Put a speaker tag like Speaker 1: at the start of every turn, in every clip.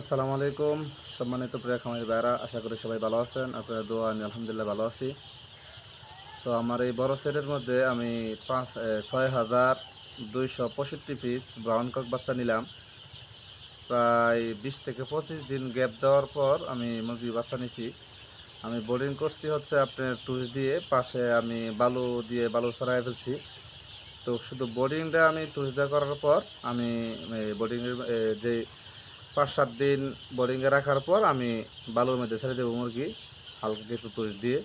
Speaker 1: আসসালামু আলাইকুম। সম্মানিত প্রিয় খামারি ভাইরা আশা করি সবাই ভালো আছেন। আপনারা দোয়া, আমি আলহামদুলিল্লাহ ভালো আছি। তো আমার এই বড় সেটের মধ্যে আমি পাঁচ ছয় হাজার দুইশো পঁয়ষট্টি পিস ব্রাউন কক বাচ্চা নিলাম। প্রায় বিশ থেকে পঁচিশ দিন গ্যাপ দেওয়ার পর আমি মুরগি বাচ্চা নিছি। আমি বোর্ডিং করছি হচ্ছে আপনার টুস দিয়ে, পাশে আমি বালু দিয়ে বালু ছড়াই ফেলছি। তো শুধু বোর্ডিংটা আমি টুস দেওয়া করার পর আমি বোর্ডিংয়ের যে পাঁচ সাত দিন বোরিংয়ে রাখার পর আমি বালুর মধ্যে ছেড়ে দেবো মুরগি, হালকা কিছু তুষ দিয়ে।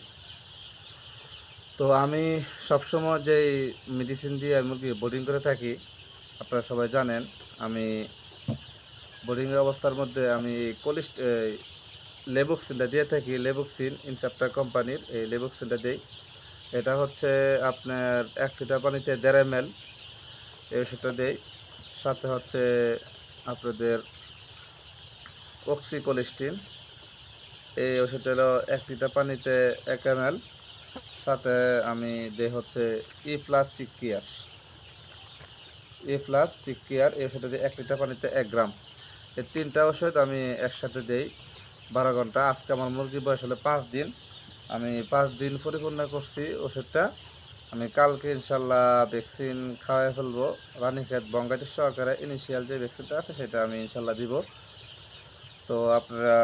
Speaker 1: তো আমি সবসময় যেই মেডিসিন দিয়ে মুরগি বোর্ডিং করে থাকি, আপনারা সবাই জানেন, আমি বোর্ডিংয়ের অবস্থার মধ্যে আমি কোলিস্ট লেবুক্সিনটা দিয়ে থাকি। লেবুক্সিন ইনসেপ্টার কোম্পানির এই লেবুক্সিনটা দিই। এটা হচ্ছে আপনার এক লিটার পানিতে দেড় এম এল এই ওষুধটা দেই। সাথে হচ্ছে আপনাদের অক্সিকোলিস্টিন এই ওষুধটা হলো এক লিটার পানিতে এক এম সাথে আমি দেই হচ্ছে ই প্লাস চিকিয়ার ই প্লাস চিকিয়ার এই ওষুধটা দিই এক লিটার পানিতে এক গ্রাম। এই তিনটা ওষুধ আমি একসাথে দেই বারো ঘণ্টা। আজকে আমার মুরগির বয়স হলো পাঁচ দিন। আমি পাঁচ দিন পরিপূর্ণ করছি ওষুধটা আমি কালকে ইনশাল্লাহ ভ্যাকসিন খাওয়াই ফেলব। রানীক্ষেত বঙ্গাইটিস সহকারে ইনিশিয়াল যে ভ্যাকসিনটা আছে সেটা আমি ইনশাল্লাহ দিব। তো আপনারা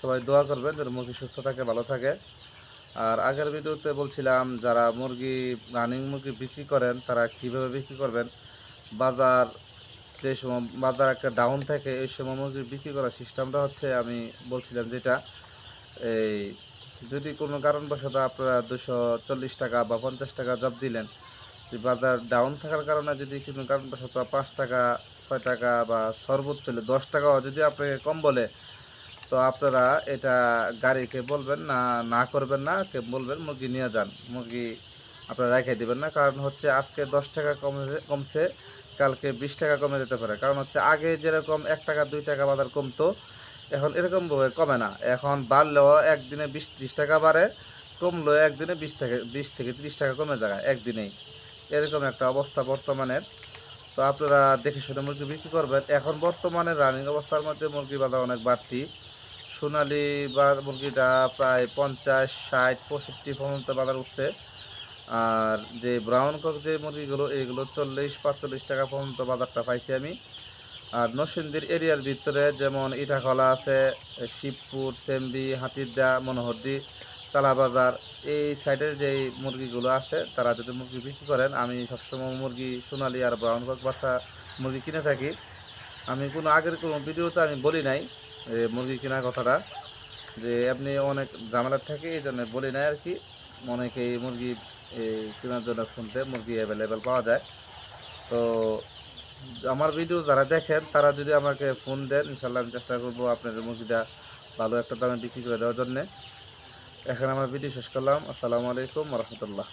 Speaker 1: সবাই দোয়া করবেন যেন মুরগি সুস্থ থাকে, ভালো থাকে। আর আগের ভিডিওতে বলছিলাম, যারা মুরগি, রানিং মুরগি বিক্রি করেন, তারা কীভাবে বিক্রি করবেন? বাজার যে সময়, বাজার একটা ডাউন থাকে, এই সময় মুরগি বিক্রি করার সিস্টেমটা হচ্ছে, আমি বলছিলাম যেটা, এই যদি কোনো কারণবশত আপনারা দুশো চল্লিশ টাকা বা পঞ্চাশ টাকা জব দিলেন, যে বাজার ডাউন থাকার কারণে যদি কোনো কারণবশত পাঁচ টাকা ছয় টাকা বা সর্বোচ্চ দশ টাকাও যদি আপনাকে কম বলে, তো আপনারা এটা গাড়িকে বলবেন না না করবেন না, কে বলবেন মুরগি নিয়ে যান। মুরগি আপনারা রেখে দিবেন না, কারণ হচ্ছে আজকে দশ টাকা কমে কমছে, কালকে বিশ টাকা কমে যেতে পারে। কারণ হচ্ছে আগে যেরকম এক টাকা, দুই টাকা বাজার কমতো, এখন এরকমভাবে কমে না। এখন বাড়লেও একদিনে বিশ, ত্রিশ টাকা বাড়ে, কমলেও একদিনে বিশ থেকে বিশ থেকে ত্রিশ টাকা কমে যায়, একদিনেই। এরকম একটা অবস্থা বর্তমানের। তো আপনারা দেখে শুনে মুরগি বিক্রি করবেন। এখন বর্তমানে রানিং অবস্থার মধ্যে মুরগি বাজার অনেক বাড়তি। সোনালি বা মুরগিটা প্রায় পঞ্চাশ, ষাট, পঁয়ষট্টি পর্যন্ত বাজার উঠছে। আর যে ব্রাউন কক যে মুরগিগুলো এইগুলো চল্লিশ, পাঁচচল্লিশ টাকা পর্যন্ত বাজারটা পাইছি আমি। আর নরসিংদীর এরিয়ার ভিতরে যেমন ইটাখলা আছে, শিবপুর, সেম্বি হাতিরদা মনোহরদি চালাবাজার এই সাইডের যে মুরগিগুলো আছে তারা যদি মুরগি বিক্রি করেন আমি সবসময় মুরগি সোনালি আর ব্রাউন কক বাচ্চা মুরগি কিনে থাকি। আমি কোনো আগের কোনো ভিডিওতে আমি বলি নাই এ, মুরগি কেনার কথাটা যে আপনি অনেক ঝামেলা থাকে এই জন্য বলি নাই আর কি। অনেকে এই মুরগি কেনার জন্য শুনতে মুরগি অ্যাভেলেবেল পাওয়া যায়। তো আমার ভিডিও যারা দেখেন তারা যদি আমাকে ফোন দেন ইনশাল্লাহ আমি চেষ্টা করব আপনাদের মুরগিটা ভালো একটা দামে বিক্রি করে দেওয়ার জন্যে। এখানে আমার ভিডিও শেষ করলাম। আসসালামু আলাইকুম রহমতুল্লাহ।